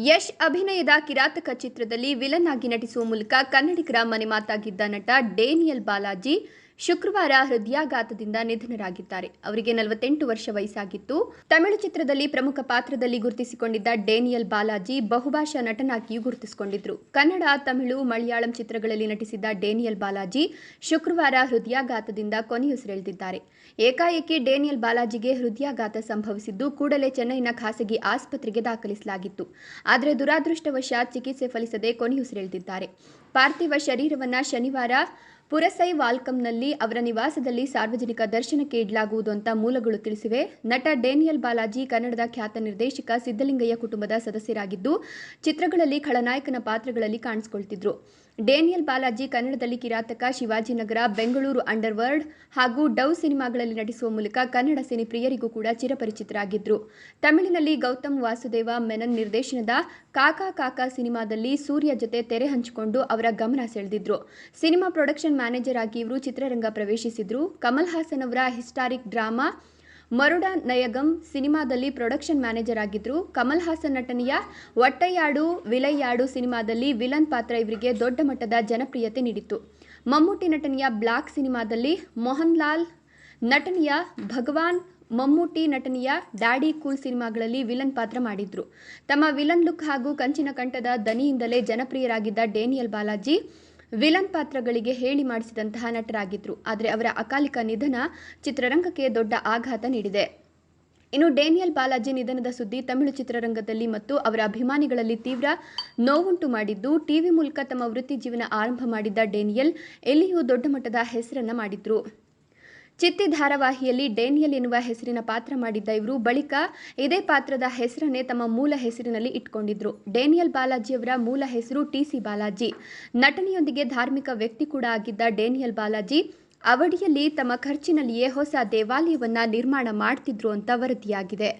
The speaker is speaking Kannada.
ಯಶ್ ಅಭಿನಯದ ಕಿರಾತಕ ಚಿತ್ರದಲ್ಲಿ ವಿಲನ್ ಆಗಿ ನಟಿಸುವ ಮೂಲಕ ಕನ್ನಡಿಗರ ಮನೆ ಮಾತಾಗಿದ್ದ ನಟ ಡೇನಿಯಲ್ ಬಾಲಾಜಿ ಶುಕ್ರವಾರ ಹೃದಯಾಘಾತದಿಂದ ನಿಧನರಾಗಿದ್ದಾರೆ. ಅವರಿಗೆ ನಲವತ್ತೆಂಟು ವರ್ಷ ವಯಸ್ಸಾಗಿತ್ತು. ತಮಿಳು ಚಿತ್ರದಲ್ಲಿ ಪ್ರಮುಖ ಪಾತ್ರದಲ್ಲಿ ಗುರುತಿಸಿಕೊಂಡಿದ್ದ ಡೇನಿಯಲ್ ಬಾಲಾಜಿ ಬಹುಭಾಷಾ ನಟನಾಗಿಯೂ ಗುರುತಿಸಿಕೊಂಡಿದ್ರು. ಕನ್ನಡ, ತಮಿಳು, ಮಲಯಾಳಂ ಚಿತ್ರಗಳಲ್ಲಿ ನಟಿಸಿದ್ದ ಡೇನಿಯಲ್ ಬಾಲಾಜಿ ಶುಕ್ರವಾರ ಹೃದಯಾಘಾತದಿಂದ ಕೊನೆಯುಸಿರೆಳೆದಿದ್ದಾರೆ ಏಕಾಏಕಿ ಡೇನಿಯಲ್ ಬಾಲಾಜಿಗೆ ಹೃದಯಾಘಾತ ಸಂಭವಿಸಿದ್ದು ಕೂಡಲೇ ಚೆನ್ನೈನ ಖಾಸಗಿ ಆಸ್ಪತ್ರೆಗೆ ದಾಖಲಿಸಲಾಗಿತ್ತು. ಆದರೆ ದುರಾದೃಷ್ಟವಶಾತ್ ಚಿಕಿತ್ಸೆ ಫಲಿಸದೆ ಕೊನೆಯುಸಿರೆಳೆದಿದ್ದಾರೆ. ಪಾರ್ಥಿವ ಶರೀರವನ್ನು ಶನಿವಾರ ಪುರಸೈ ವಾಲ್ಕಂನಲ್ಲಿ ಅವರ ನಿವಾಸದಲ್ಲಿ ಸಾರ್ವಜನಿಕ ದರ್ಶನಕ್ಕೆ ಇಡಲಾಗುವುದು ಅಂತ ಮೂಲಗಳು ತಿಳಿಸಿವೆ. ನಟ ಡೇನಿಯಲ್ ಬಾಲಾಜಿ ಕನ್ನಡದ ಖ್ಯಾತ ನಿರ್ದೇಶಕ ಸಿದ್ದಲಿಂಗಯ್ಯ ಕುಟುಂಬದ ಸದಸ್ಯರಾಗಿದ್ದು, ಚಿತ್ರಗಳಲ್ಲಿ ಖಳನಾಯಕನ ಪಾತ್ರಗಳಲ್ಲಿ ಕಾಣಿಸಿಕೊಳ್ತಿದ್ರು. ಡೇನಿಯಲ್ ಬಾಲಾಜಿ ಕನ್ನಡದಲ್ಲಿ ಕಿರಾತಕ ಶಿವಾಜಿನಗರ, ಬೆಂಗಳೂರು ಅಂಡರ್ವರ್ಲ್ಡ್ ಹಾಗೂ ಡೌ ಸಿನಿಮಾಗಳಲ್ಲಿ ನಟಿಸುವ ಮೂಲಕ ಕನ್ನಡ ಸಿನಿ ಪ್ರಿಯರಿಗೂ ಕೂಡ ಚಿರಪರಿಚಿತರಾಗಿದ್ದರು ತಮಿಳಿನಲ್ಲಿ ಗೌತಮ್ ವಾಸುದೇವ ಮೆನನ್ ನಿರ್ದೇಶನದ ಕಾಕಾ ಕಾಕಾ ಸಿನಿಮಾದಲ್ಲಿ ಸೂರ್ಯ ಜೊತೆ ತೆರೆ ಹಂಚಿಕೊಂಡು ಅವರ ಗಮನ ಸೆಳೆದಿದ್ರು. ಸಿನಿಮಾ ಪ್ರೊಡಕ್ಷನ್ ಮ್ಯಾನೇಜರ್ ಆಗಿ ಇವರು ಚಿತ್ರರಂಗ ಪ್ರವೇಶಿಸಿದ್ರು. ಕಮಲ್ ಹಾಸನ್ ಅವರ ಹಿಸ್ಟಾರಿಕ್ ಡ್ರಾಮಾ ಮರುಡ ನಯಗಂ ಸಿನಿಮಾದಲ್ಲಿ ಪ್ರೊಡಕ್ಷನ್ ಮ್ಯಾನೇಜರ್ ಆಗಿದ್ರು. ಕಮಲ್ ಹಾಸನ್ ನಟನೆಯ ಒಟ್ಟೆಯಾಡು ವಿಲಯ್ಯಾಡು ಸಿನಿಮಾದಲ್ಲಿ ವಿಲನ್ ಪಾತ್ರ ಇವರಿಗೆ ದೊಡ್ಡ ಮಟ್ಟದ ಜನಪ್ರಿಯತೆ ನೀಡಿತ್ತು. ಮಮ್ಮೂಟಿ ನಟನೆಯ ಬ್ಲಾಕ್ ಸಿನಿಮಾದಲ್ಲಿ ಮೋಹನ್ ಲಾಲ್ ನಟನೆಯ ಭಗವಾನ್, ಮಮ್ಮೂಟಿ ನಟನೆಯ ಡ್ಯಾಡಿ ಕೂಲ್ ಸಿನಿಮಾಗಳಲ್ಲಿ ವಿಲನ್ ಪಾತ್ರ ಮಾಡಿದ್ರು. ತಮ್ಮ ವಿಲನ್ ಲುಕ್ ಹಾಗೂ ಕಂಚಿನ ಕಂಠದ ದನಿಯಿಂದಲೇ ಜನಪ್ರಿಯರಾಗಿದ್ದ ಡೇನಿಯಲ್ ಬಾಲಾಜಿ ವಿಲನ್ ಪಾತ್ರಗಳಿಗೆ ಹೇಳಿ ಮಾಡಿಸಿದಂತಹ ನಟರಾಗಿದ್ದರು ಆದರೆ ಅವರ ಅಕಾಲಿಕ ನಿಧನ ಚಿತ್ರರಂಗಕ್ಕೆ ದೊಡ್ಡ ಆಘಾತ ನೀಡಿದೆ. ಇನ್ನು ಡೇನಿಯಲ್ ಬಾಲಾಜಿ ನಿಧನದ ಸುದ್ದಿ ತಮಿಳು ಚಿತ್ರರಂಗದಲ್ಲಿ ಮತ್ತು ಅವರ ಅಭಿಮಾನಿಗಳಲ್ಲಿ ತೀವ್ರ ನೋವುಂಟು ಮಾಡಿದ್ದು, ಟಿವಿ ಮೂಲಕ ತಮ್ಮ ವೃತ್ತಿ ಜೀವನ ಆರಂಭ ಮಾಡಿದ್ದ ಡೇನಿಯಲ್ ಎಲ್ಲಿಯೂ ದೊಡ್ಡ ಮಟ್ಟದ ಹೆಸರನ್ನ ಮಾಡಿದ್ರು. ಚಿತ್ತಿ ಧಾರಾವಾಹಿಯಲ್ಲಿ ಡೇನಿಯಲ್ ಎನ್ನುವ ಹೆಸರಿನ ಪಾತ್ರ ಮಾಡಿದ್ದ ಇವರು ಬಳಿಕ ಇದೇ ಪಾತ್ರದ ಹೆಸರನ್ನೇ ತಮ್ಮ ಮೂಲ ಹೆಸರಿನಲ್ಲಿ ಇಟ್ಕೊಂಡಿದ್ರು. ಡೇನಿಯಲ್ ಬಾಲಾಜಿಯವರ ಮೂಲ ಹೆಸರು ಟಿ ಸಿ ಬಾಲಾಜಿ. ನಟನೆಯೊಂದಿಗೆ ಧಾರ್ಮಿಕ ವ್ಯಕ್ತಿ ಕೂಡ ಆಗಿದ್ದ ಡೇನಿಯಲ್ ಬಾಲಾಜಿ ಅವಡಿಯಲ್ಲಿ ತಮ್ಮ ಖರ್ಚಿನಲ್ಲಿಯೇ ಹೊಸ ದೇವಾಲಯವನ್ನ ನಿರ್ಮಾಣ ಮಾಡ್ತಿದ್ರು ಅಂತ ವರದಿಯಾಗಿದೆ.